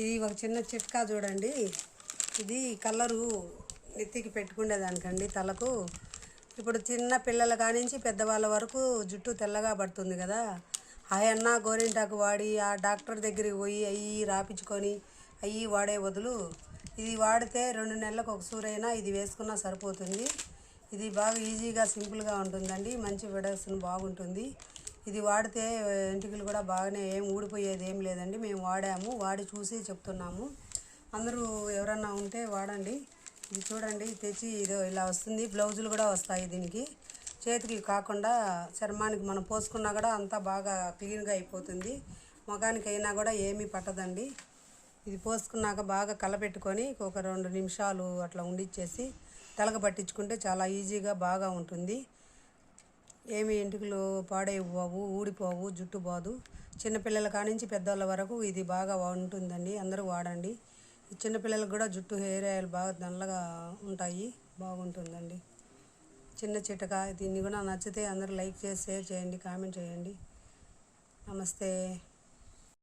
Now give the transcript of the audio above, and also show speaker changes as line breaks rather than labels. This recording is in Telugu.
ఇది ఒక చిన్న చిట్కా చూడండి. ఇది కలరు నెత్తికి పెట్టుకునేదానికండి తలకు. ఇప్పుడు చిన్న పిల్లల కానించి పెద్దవాళ్ళ వరకు జుట్టు తెల్లగా పడుతుంది కదా. ఆయన్న గోరింటాకు వాడి ఆ డాక్టర్ దగ్గరికి పోయి అయ్యి రాపించుకొని అయ్యి వాడే వదులు ఇది వాడితే రెండు నెలలకు ఒక సూరైనా ఇది వేసుకున్నా సరిపోతుంది. ఇది బాగా ఈజీగా సింపుల్గా ఉంటుందండి. మంచి విడక్షన్ బాగుంటుంది. ఇది వాడితే వెంట్రుకలు కూడా బాగానే ఏం ఊడిపోయేది ఏం లేదండి. మేము వాడాము వాడి చూసి చెప్తున్నాము. అందరూ ఎవరన్నా ఉంటే వాడండి. ఇది చూడండి తెచ్చి ఇదో ఇలా వస్తుంది. బ్లౌజులు కూడా వస్తాయి దీనికి. చేతికి కాకుండా చర్మానికి మనం పోసుకున్నా కూడా అంతా బాగా క్లీన్గా అయిపోతుంది. ముఖానికి అయినా కూడా ఏమీ పట్టదండి. ఇది పోసుకున్నాక బాగా కలపెట్టుకొని ఒక రెండు నిమిషాలు అట్లా ఉండిచ్చేసి తలక పట్టించుకుంటే చాలా ఈజీగా బాగా ఉంటుంది. ఏమి ఎంటుకలు పాడైపోవు ఊడిపోవు జుట్టు పోదు చిన్నపిల్లల కానించి పెద్దవాళ్ళ వరకు ఇది బాగా ఉంటుందండి అందరూ వాడండి. చిన్నపిల్లలకు కూడా జుట్టు హెయిర్ ఆయిల్ బాగా నల్లగా ఉంటాయి బాగుంటుందండి. చిన్న చిటక దీన్ని కూడా నచ్చితే అందరూ లైక్ చేసి షేర్ చేయండి కామెంట్ చేయండి. నమస్తే.